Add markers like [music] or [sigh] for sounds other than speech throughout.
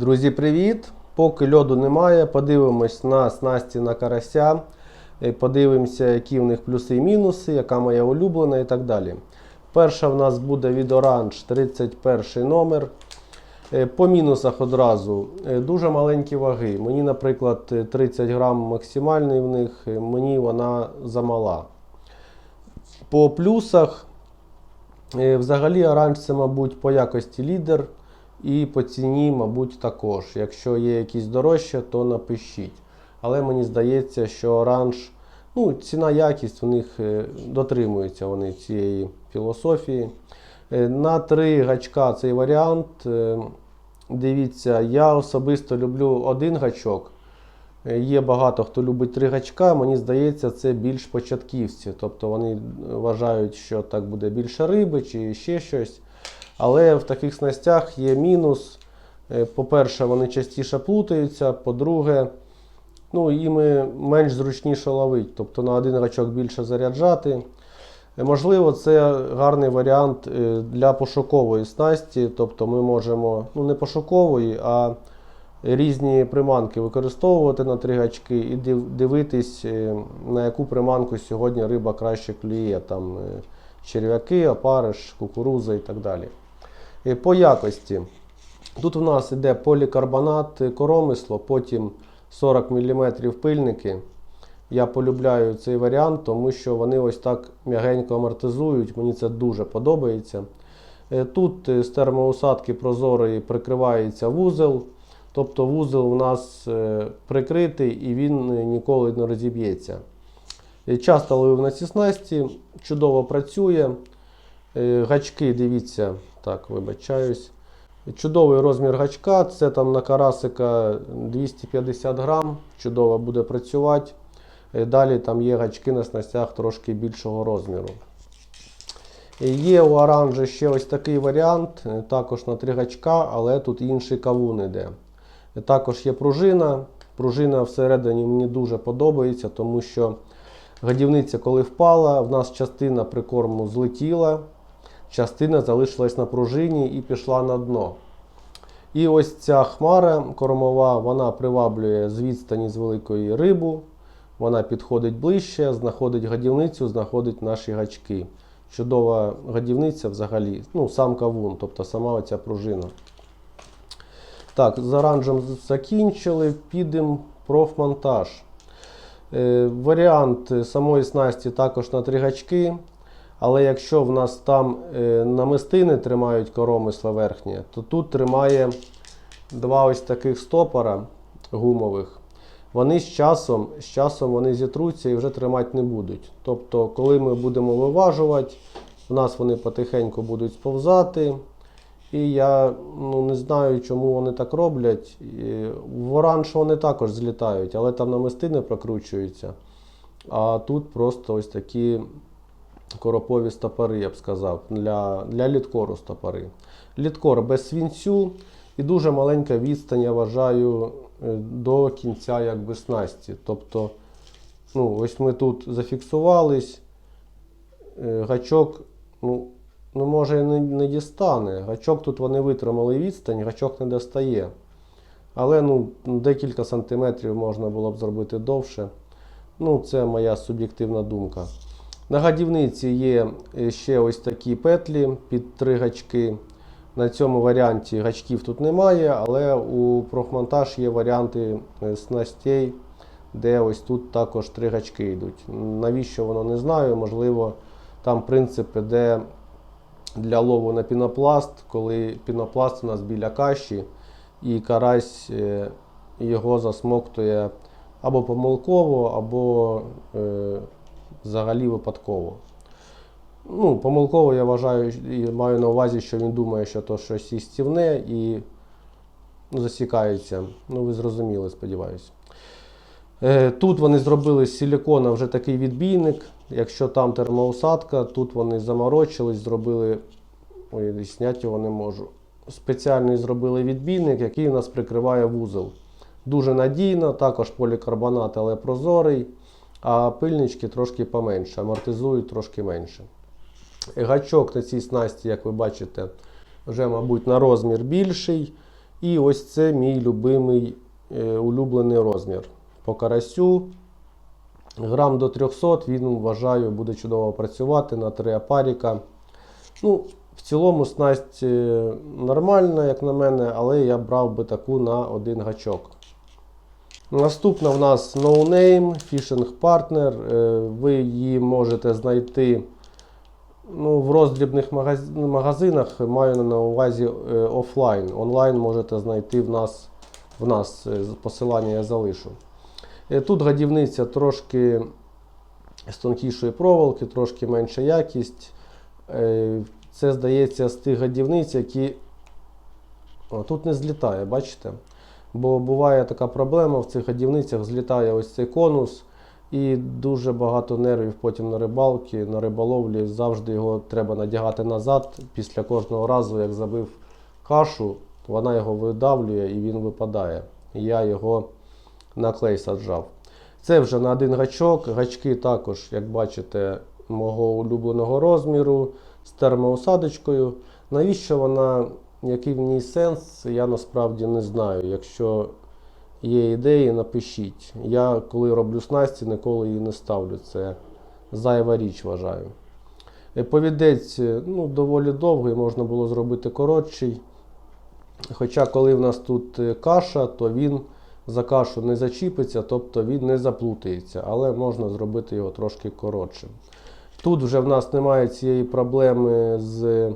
Друзі, привіт! Поки льоду немає, подивимось на снасті на карася, е, подивимося, які в них плюси і мінуси, яка моя улюблена і так далі. Перша в нас буде від Orange 31 номер. Е, По мінусах одразу е, дуже маленькі ваги. Мені, наприклад, е, 30 грам максимальний в них, мені вона замала. По плюсах, взагалі, Orange це, мабуть, по якості лідер. І по ціні, мабуть, також. Якщо є якісь дорожче, то напишіть. Але мені здається, що оранж, ну, ціна якість у них е, дотримуються вони цієї філософії. Е, На три гачка цей варіант. е, Дивіться, я особисто люблю один гачок. Є багато хто любить три гачка. Мені здається, це більш початківці. Тобто вони вважають, що так буде більше риби чи ще щось. Але в таких снастях є мінус. Е, По-перше, вони частіше плутаються. По-друге, ну, їми менш зручніше ловити. Тобто на один гачок більше заряджати. Е, Можливо, це гарний варіант е, для пошукової снасті. Тобто ми можемо, ну не пошукової, а різні приманки використовувати на три гачки і дивитись, на яку приманку сьогодні риба краще клює. Там черв'яки, опариш, кукуруза і так далі. Е, По якості. Тут у нас йде полікарбонат е, коромисло, потім 40 мм пильники. Я полюбляю цей варіант, тому що вони ось так м'ягенько амортизують. Мені це дуже подобається. Е, Тут з термоусадки прозорої прикривається вузел. Тобто вузел у нас прикритий і він ніколи не розіб'ється. Часто ловив на ці снасті, чудово працює. Е, Гачки, дивіться, так, вибачаюсь. Чудовий розмір гачка, це там на карасика 250 грам, чудово буде працювати. Е, Далі там є гачки на снастях трошки більшого розміру. Е, Є у оранжа ще ось такий варіант, також на три гачка, але тут інший кавун іде. Також є пружина. Пружина всередині мені дуже подобається, тому що годівниця, коли впала, в нас частина прикорму злетіла, частина залишилась на пружині і пішла на дно. І ось ця хмара кормова, вона приваблює з відстані з великої рибу. Вона підходить ближче, знаходить годівницю, знаходить наші гачки. Чудова годівниця взагалі, ну сам кавун, тобто сама оця пружина. Так, з оранжем закінчили, підемо профмонтаж. Е, варіант самої снасті також на три гачки. Але якщо в нас там е, намистини тримають коромисла верхнє, то тут тримає два ось таких стопора гумових. Вони з часом, з часом вони зітруться і вже тримати не будуть. Тобто, коли ми будемо виважувати, в нас вони потихеньку будуть сповзати. І я ну, не знаю, чому вони так роблять. В оранж вони також злітають, але там намистини прокручуються. А тут просто ось такі коропові стопори, я б сказав, для, для літкору стопори. Літкор без свінцю і дуже маленька відстань, я вважаю, е, до кінця якби, снасті. Тобто, ну, ось ми тут зафіксувались, е, гачок, ну, ну може і не, не дістане. Гачок тут вони витримали відстань, гачок не достає. Але ну, декілька сантиметрів можна було б зробити довше. Ну, це моя суб'єктивна думка. На гадівниці є е, ще ось такі петлі під три гачки. На цьому варіанті гачків тут немає, але у профмонтаж є варіанти е, снастей, де ось тут також три гачки йдуть. Навіщо воно не знаю, можливо, там принцип іде для лову на пінопласт, коли пінопласт у нас біля каші, і карась е, його засмоктує або помилково, або взагалі випадково. Ну, помилково я вважаю і маю на увазі, що він думає, що то щось їстівне і ну, засікається. Ну, ви зрозуміли, сподіваюся. Е, Тут вони зробили з силікона вже такий відбійник. Якщо там термоусадка, тут вони заморочились, зробили. Ой, зняти його не можу. Спеціальний зробили відбійник, який у нас прикриває вузол. Дуже надійно, також полікарбонат, але прозорий, а пильнички трошки поменше, амортизують трошки менше. Гачок на цій снасті, як ви бачите, вже, мабуть, на розмір більший. І ось це мій любимий е, улюблений розмір. По карасю грам до 300 він вважаю буде чудово працювати на 3 апаріка. Ну, в цілому снасть е, нормальна, як на мене, але я брав би таку на один гачок. Наступна в нас No Name Fishing Partner. Ви її можете знайти ну, в роздрібних магазинах, маю на увазі е, офлайн. Онлайн можете знайти в нас, в нас е, посилання я залишу. Е, Тут гадівниця трошки з тонкішої проволоки, трошки менша якість. Це здається з тих гадівниць, які. О, тут не злітає, бачите? Бо буває така проблема в цих гадівницях, злітає ось цей конус, і дуже багато нервів потім на рибалки, на риболовлі. Завжди його треба надягати назад. Після кожного разу, як забив кашу, вона його видавлює і він випадає. Я його на клей саджав. Це вже на один гачок. Гачки також, як бачите, мого улюбленого розміру з термоусадочкою. Навіщо вона, який в ній сенс, я насправді не знаю. Якщо є ідеї, напишіть. Я коли роблю снасті, ніколи її не ставлю. Це зайва річ, вважаю. Е, Повідець е, ну, доволі довгий, можна було зробити коротший. Хоча, коли в нас тут е, каша, то він за кашу не зачіпиться, тобто він не заплутається, але можна зробити його трошки коротшим. Тут вже в нас немає цієї проблеми з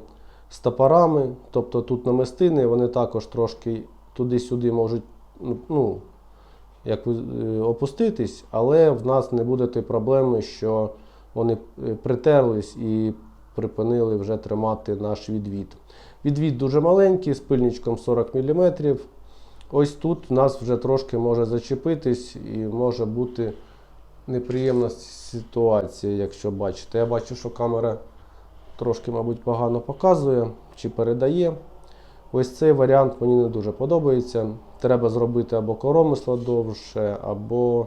стопорами, тобто тут намистини, вони також трошки туди-сюди можуть ну, ну, як е, опуститись, але в нас не буде тієї проблеми, що вони е, притерлись і припинили вже тримати наш відвід. Відвід дуже маленький, з пильничком 40 мм. Ось тут в нас вже трошки може зачепитись і може бути неприємна ситуація, якщо бачите. Я бачу, що камера трошки, мабуть, погано показує чи передає. Ось цей варіант мені не дуже подобається. Треба зробити або коромисло довше, або,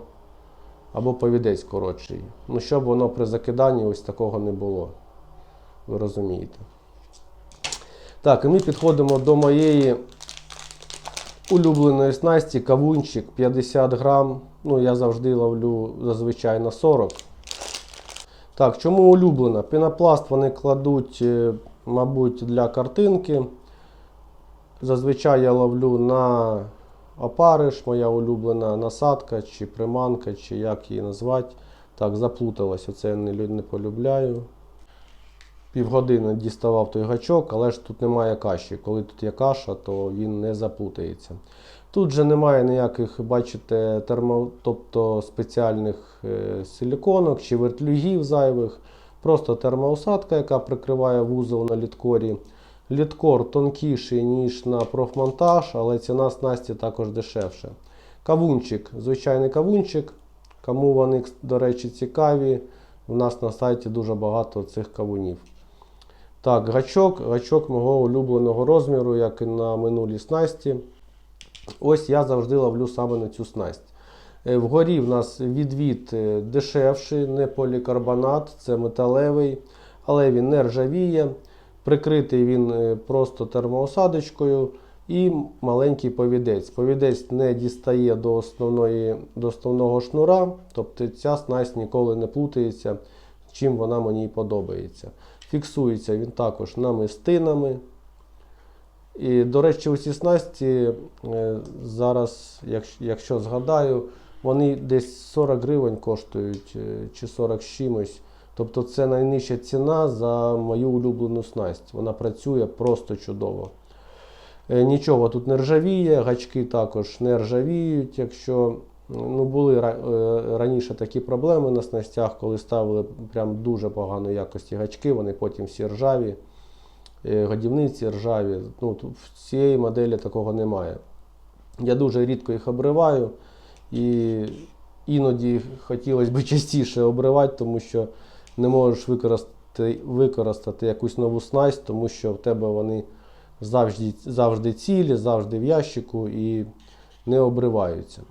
або повідець коротший. Ну, щоб воно при закиданні ось такого не було. Ви розумієте. Так, і ми підходимо до моєї улюбленої снасті кавунчик 50 грам. Ну, я завжди ловлю зазвичай на 40. Так, чому улюблена? Пінопласт вони кладуть, е, мабуть, для картинки. Зазвичай я ловлю на опариш, моя улюблена насадка чи приманка, чи як її назвати. Так, заплуталась, оце я не, не полюбляю. Півгодини діставав той гачок, але ж тут немає каші. Коли тут є каша, то він не заплутається. Тут же немає ніяких, бачите, термо, тобто спеціальних е, силіконок чи вертлюгів зайвих. Просто термоусадка, яка прикриває вузол на літкорі. Літкор тонкіший, ніж на профмонтаж, але ціна снасті також дешевша. Кавунчик, звичайний кавунчик. Кому вони, до речі, цікаві, у нас на сайті дуже багато цих кавунів. Так, гачок, гачок мого улюбленого розміру, як і на минулій снасті. Ось я завжди ловлю саме на цю снасть. Е, Вгорі в нас відвід е, дешевший, не полікарбонат, це металевий, але він не ржавіє. Прикритий він е, просто термоосадочкою і маленький повідець. Повідець не дістає до, основної, до основного шнура, тобто ця снасть ніколи не плутається, чим вона мені подобається. Фіксується він також намистинами. І, до речі, усі снасті е, зараз, якщо, згадаю, вони десь 40 гривень коштують е, чи 40 з чимось. Тобто це найнижча ціна за мою улюблену снасть. Вона працює просто чудово. Е, Нічого тут не ржавіє, гачки також не ржавіють. Якщо ну, були е, раніше такі проблеми на снастях, коли ставили прям дуже поганої якості гачки, вони потім всі ржаві, е, годівниці ржаві. Ну, в цієї моделі такого немає. Я дуже рідко їх обриваю і іноді хотілося б [laughs] частіше обривати, тому що не можеш використати, використати якусь нову снасть, тому що в тебе вони завжди, завжди цілі, завжди в ящику і не обриваються.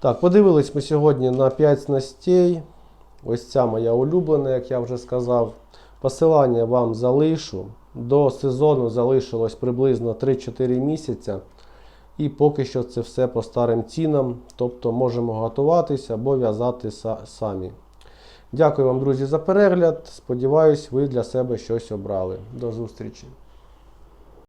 Так, подивились ми сьогодні на 5 снастей. Ось ця моя улюблена, як я вже сказав. Посилання вам залишу. До сезону залишилось приблизно 3-4 місяця. І поки що це все по старим цінам, тобто можемо готуватися або в'язати самі. Дякую вам, друзі, за перегляд. Сподіваюсь, ви для себе щось обрали. До зустрічі!